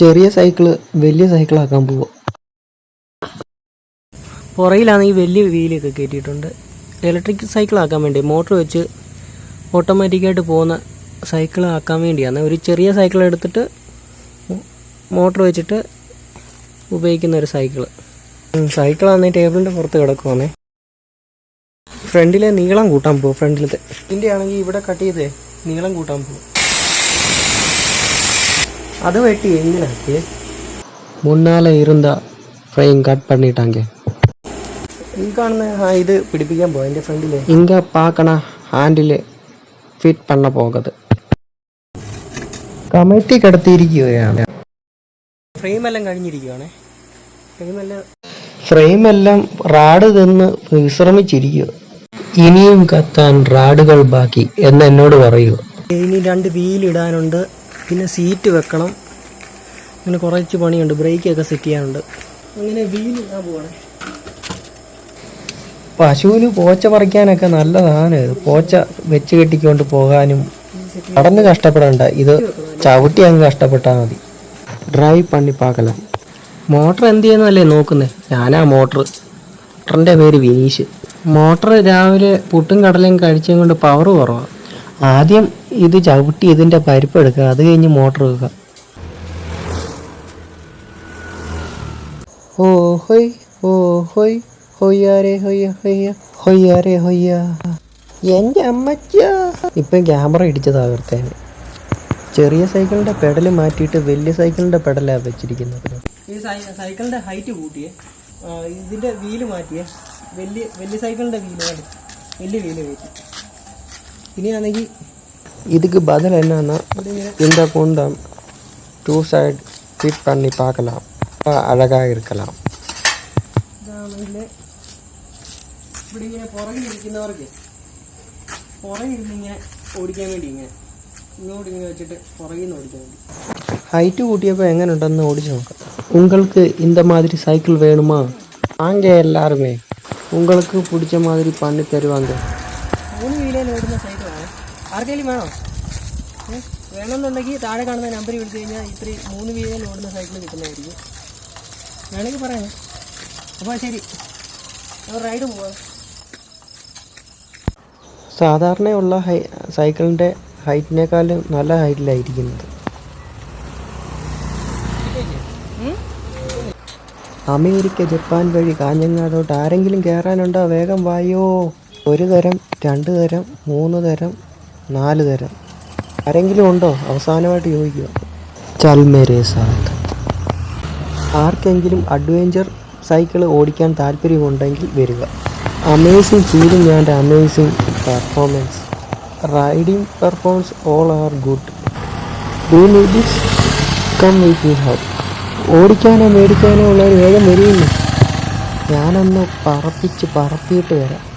ചെറിയ സൈക്കിൾ വലിയ സൈക്കിളാക്കാൻ പോവുക പുറയിലാണെങ്കിൽ വലിയ വീലൊക്കെ കയറ്റിയിട്ടുണ്ട്. ഇലക്ട്രിക് സൈക്കിൾ ആക്കാൻ വേണ്ടി മോട്ടർ വെച്ച് ഓട്ടോമാറ്റിക്കായിട്ട് പോകുന്ന സൈക്കിൾ ആക്കാൻ വേണ്ടിയാണ്. ഒരു ചെറിയ സൈക്കിൾ എടുത്തിട്ട് മോട്ടർ വെച്ചിട്ട് ഉപയോഗിക്കുന്ന ഒരു സൈക്കിൾ സൈക്കിളാണ് ടേബിളിന്റെ പുറത്ത് കിടക്കുവാണേ. ഫ്രണ്ടിലെ നീളം കൂട്ടാൻ പോകും ഫ്രണ്ടിലത്തെ. ഇതിന്റെ ആണെങ്കിൽ ഇവിടെ കട്ട് ചെയ്തേ നീളം കൂട്ടാൻ പോകും അത് വെട്ടി എങ്ങനെയാക്കിയേ മുന്നാലെ ഇരുന്ന ഫ്രെയിം കട്ട് പണിട്ടാങ്ക ഈ കാണുന്ന ആ ഇത് പിടിപ്പിക്കാൻ പോകും അതിന്റെ ഫ്രണ്ടിലെ. ഇങ്ക പാക്കണ ഹാൻഡിൽ ഫിറ്റ് പണ്ണ പോകത്. കമഴ്ത്തി കിടത്തിയിരിക്കുകയാണ്. ഫ്രെയിം എല്ലാം കഴിഞ്ഞിരിക്കുവാണേ. ഫ്രെയിം എല്ലാം ഫ്രെയിം എല്ലാം റാഡ് തിന്ന് വിശ്രമിച്ചിരിക്കുക. ഇനിയും കത്താൻ റാഡുകൾ ബാക്കി എന്ന് എന്നോട് പറയൂ ഇനി രണ്ട് വീൽ ഇടാനുണ്ട്. പിന്നെ സീറ്റ് വെക്കണം. അങ്ങനെ കുറച്ച് പണിയുണ്ട്. ബ്രേക്കൊക്കെ സെറ്റ് ചെയ്യാനുണ്ട്. അങ്ങനെ വീൽ ഞാൻ പോവാണ്. പശുവിന് പോച്ച പറിക്കാനൊക്കെ നല്ലതാണ്. ഇത്. പോച്ച വെച്ച് കെട്ടിക്കൊണ്ട് പോകാനും നടന്ന് കഷ്ടപ്പെടണ്ട. ഇത് ചവിട്ടി അങ്ങ് കഷ്ടപ്പെട്ടാൽ മതി. ഡ്രൈവ് പണി പാക്കലാം മോട്ടർ എന്ത് ചെയ്യുന്നതല്ലേ നോക്കുന്നേ? ഞാനാ മോട്ടർ. മോട്ടറിന്റെ പേര് വിനീഷ്. മോട്ടർ രാവിലെ പുട്ടും കടലയും കഴിച്ചും കൊണ്ട് പവർ കുറവാണ് ആദ്യം ഇത് ചവിട്ടി ഇതിന്റെ പരിപ്പ് എടുക്കുക. അത് കഴിഞ്ഞ് മോട്ടർ വെക്കുക. ഓ ഹൊയ് ഓ ഹൊയ് ഹൊയ്യാരേ ഹൊയ്യ ഹൊയ്യ ഹൊയ്യാരേ ഹൊയ്യ. എന്റെ അമ്മച്ച. ഇപ്പം ക്യാമറ ഇടിച്ച് തകർത്തേന് ചെറിയ സൈക്കിളിന്റെ പെഡൽ മാറ്റിയിട്ട് വലിയ സൈക്കിളിന്റെ പെഡലാണ് വെച്ചിരിക്കുന്നത്. ഈ സൈക്കിളിന്റെ ഹൈറ്റ് കൂട്ടിയേ ഇതിന്റെ വീൽ മാറ്റിയേ വലിയ വലിയ സൈക്കിളിന്റെ വീൽ വലിയ വീൽ കയറ്റി. ഇനിയാണെങ്കിൽ இதுக்கு பதில் என்னன்னா இந்த குண்டம் டூ சைட் ஃபிட் பண்ணி பார்க்கலாம். அழகாக இருக்கலாம். ഇവിടെ ഇങ്ങനെ പുറകിലിരിക്കുന്നവർക്ക് പുറകിരുന്നിങ്ങനെ ഓടിക്കാൻ വേണ്ടി ഇങ്ങനെ ഇങ്ങോട്ട് ഇങ്ങനെ உங்களுக்கு இந்த மாதிரி சைக்கிள் வேணுமா? வாங்க எல்லாருமே. உங்களுக்கு பிடிச்ச மாதிரி பண்ணி தருவாங்க. மூணு வீலையில் ஓடுന്ന சைக்கிளாണ് ആർക്കെങ്കിലും വേണോ? വേണമെന്നുണ്ടെങ്കിൽ താഴെ കാണുന്ന നമ്പർ വിളിച്ചു കഴിഞ്ഞാൽ ഇത്രയും മൂന്ന് വീതം ഓടുന്ന സൈക്കിൾ കിട്ടുന്നതായിരിക്കും. വേണമെങ്കിൽ പറയാം. അപ്പോൾ ശരി. റൈഡ് പോവാം. സാധാരണയുള്ള ഹൈ സൈക്കിളിന്റെ ഹൈറ്റിനേക്കാളും നല്ല ഹൈറ്റിലായിരിക്കുന്നത്. അമേരിക്ക ജപ്പാൻ വഴി കാഞ്ഞങ്ങാടോട്ട് ആരെങ്കിലും കയറാനുണ്ടോ? വേഗം വായോ. ഒരു തരം രണ്ട് തരം മൂന്ന് തരം നാല് തരം. ആരെങ്കിലും ഉണ്ടോ? അവസാനമായിട്ട് ചോദിക്കുക. ചൽമേരെ സാത്ത് ആർക്കെങ്കിലും അഡ്വഞ്ചർ സൈക്കിൾ ഓടിക്കാൻ താല്പര്യമുണ്ടെങ്കിൽ വരിക. Amazing feeling and amazing performance. Riding performance all are good. Do need this come with me how. ഓടിക്കാനോ മേടിക്കാനോ ഉള്ളവർ വേഗം വരുന്നു ഞാനൊന്ന് പറപ്പിച്ച് പറപ്പിയിട്ട് വരാം.